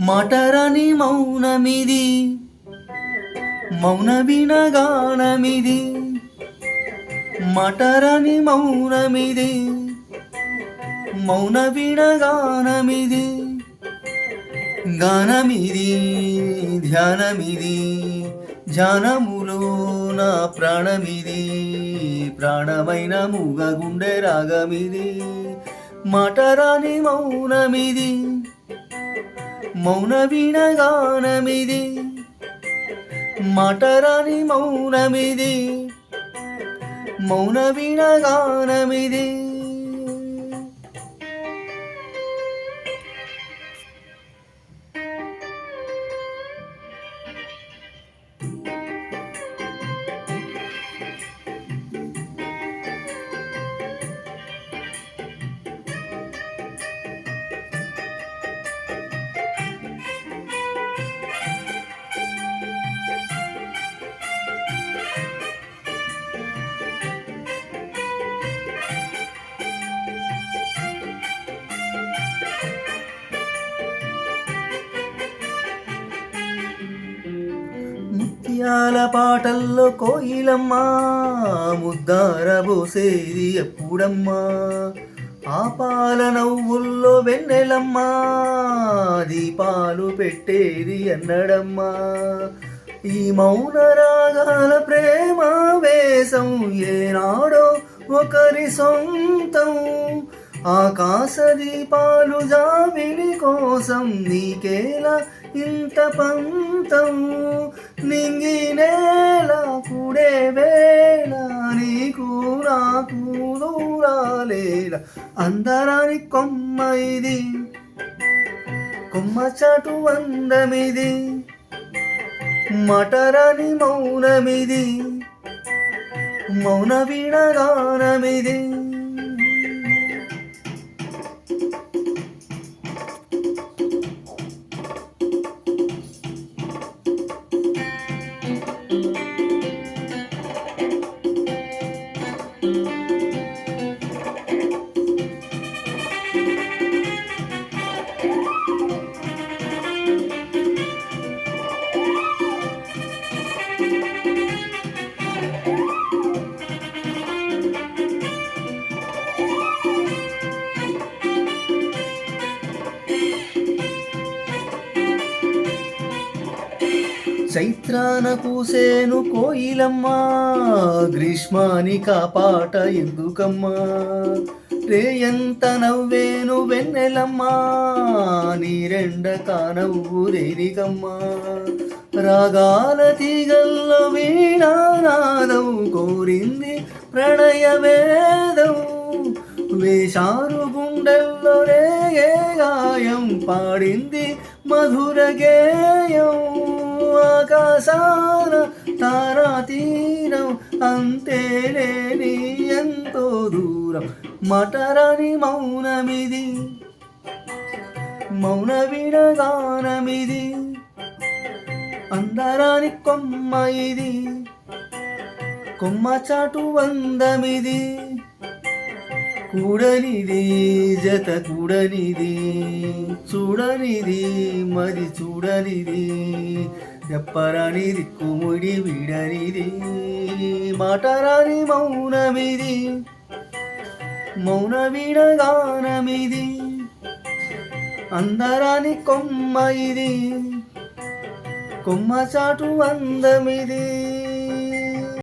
మటరని మౌనమిది మౌన వినగానమిది మటరని మౌనమిది మౌన వినగానమిది గానమిది ధ్యానమిది ధ్యానములో నా ప్రాణమిది. ప్రాణమైన మూగ గుండె రాగమిది మటరాని మౌనమిది. మౌన వినగానమిది మటరాని మౌనమిది. మౌన వినగానమిది ముత్యాల పాటల్లో కోయిలమ్మ ముద్దార బోసేది ఎప్పుడమ్మా? ఆ పాల నవ్వుల్లో వెన్నెలమ్మ దీపాలు పెట్టేది అన్నడమ్మా ఈ మౌన రాగాల ప్రేమ వేషం ఏనాడో ఒకరి సొంతం ఆకాశ దీపాలు జాబిలి కోసం నీకేలా ఇంత పంతం? నింగి నేల కుడే వేళ నీకు నాకు దూరాలేల అందరాని కొమ్మ ఇది కొమ్మ చాటు అందమిది మటరని మౌనమిది మౌన వినగానమిది చైత్రాన పూసేను కోయిలమ్మా గ్రీష్మాని కాపాట ఎందుకమ్మా? రే ఎంత నవ్వేను వెన్నెలమ్మా నీరెండ కానవ్వు దేనికమ్మా రాగాల తీగల్లో వీణానాదం కోరింది ప్రణయ వేదం. వేషారు గుండెల్లో రే గాయం పాడింది మధుర గేయం. సార తారా తీరం అంతేలేని ఎంతో దూరం. మటరని మౌనమిది మౌన విడగానమిది అందరాని కొమ్మ ఇది కొమ్మ చాటు వందమిది. కూడనిది జత కూడనిది చూడనిది మరి చూడనిది. చెప్పరాని దిక్కుముడి విడనిది మాటరాని మౌనమిది మౌన విడగానమిది అందరాని కొమ్మ ఇది కొమ్మ చాటు అందమిది.